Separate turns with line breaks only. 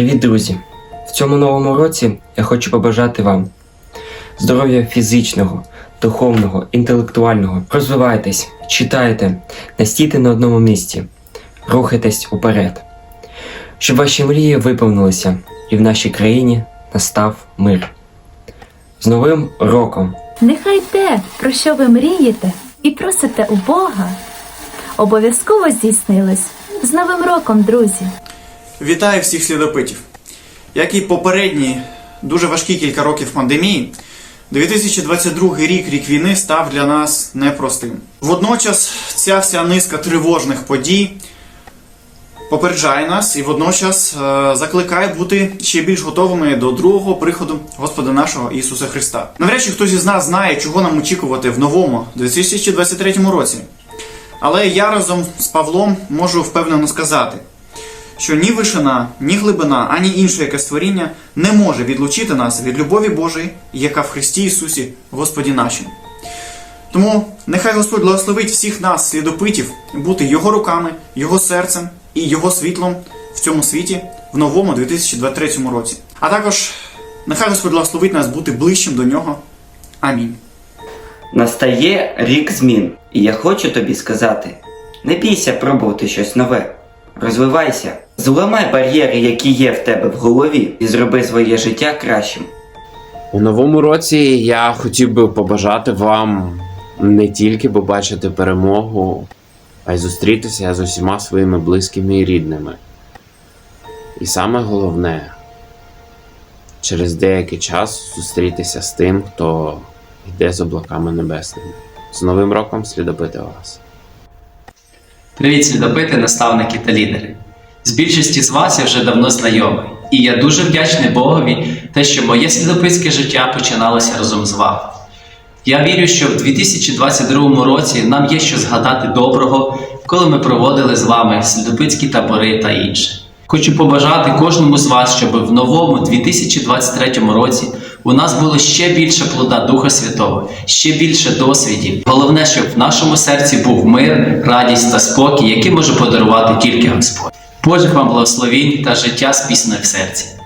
Привіт, друзі! В цьому новому році я хочу побажати вам здоров'я фізичного, духовного, інтелектуального. Розвивайтесь, читайте, не стійте на одному місці, рухайтесь уперед. Щоб ваші мрії виповнилися і в нашій країні настав мир. З Новим роком!
Нехай те, про що ви мрієте і просите у Бога, обов'язково здійснилось. З Новим роком, друзі!
Вітаю всіх слідопитів. Як і попередні дуже важкі кілька років пандемії, 2022 рік, рік війни, став для нас непростим. Водночас ця вся низка тривожних подій попереджає нас і водночас е, закликає бути ще більш готовими до другого приходу Господа нашого Ісуса Христа. Навряд чи хтось із нас знає, чого нам очікувати в новому 2023 році. Але я разом з Павлом можу впевнено сказати, що ні вишина, ні глибина, ані інше яке створіння не може відлучити нас від любові Божої, яка в Христі Ісусі, Господі нашим. Тому нехай Господь благословить всіх нас, слідопитів, бути Його руками, Його серцем і Його світлом в цьому світі в новому 2023 році. А також нехай Господь благословить нас бути ближчим до нього. Амінь.
Настає рік змін, і я хочу тобі сказати: не бійся пробувати щось нове. Розвивайся, зламай бар'єри, які є в тебе в голові, і зроби своє життя кращим.
У новому році я хотів би побажати вам не тільки побачити перемогу, а й зустрітися з усіма своїми близькими і рідними. І саме головне, через деякий час зустрітися з тим, хто йде з облаками небесними. З Новим роком слідопити вас!
Привіт, слідопити, наставники та лідери. З більшості з вас я вже давно знайомий, і я дуже вдячний Богові, те, що моє слідопитське життя починалося разом з вами. Я вірю, що в 2022 році нам є що згадати доброго, коли ми проводили з вами слідопитські табори та інше. Хочу побажати кожному з вас, щоб в новому 2023 році у нас було ще більше плода Духа Святого, ще більше досвідів. Головне, щоб в нашому серці був мир, радість та спокій, які може подарувати тільки Господь. Божих вам благословінь та життя з піснею в серці.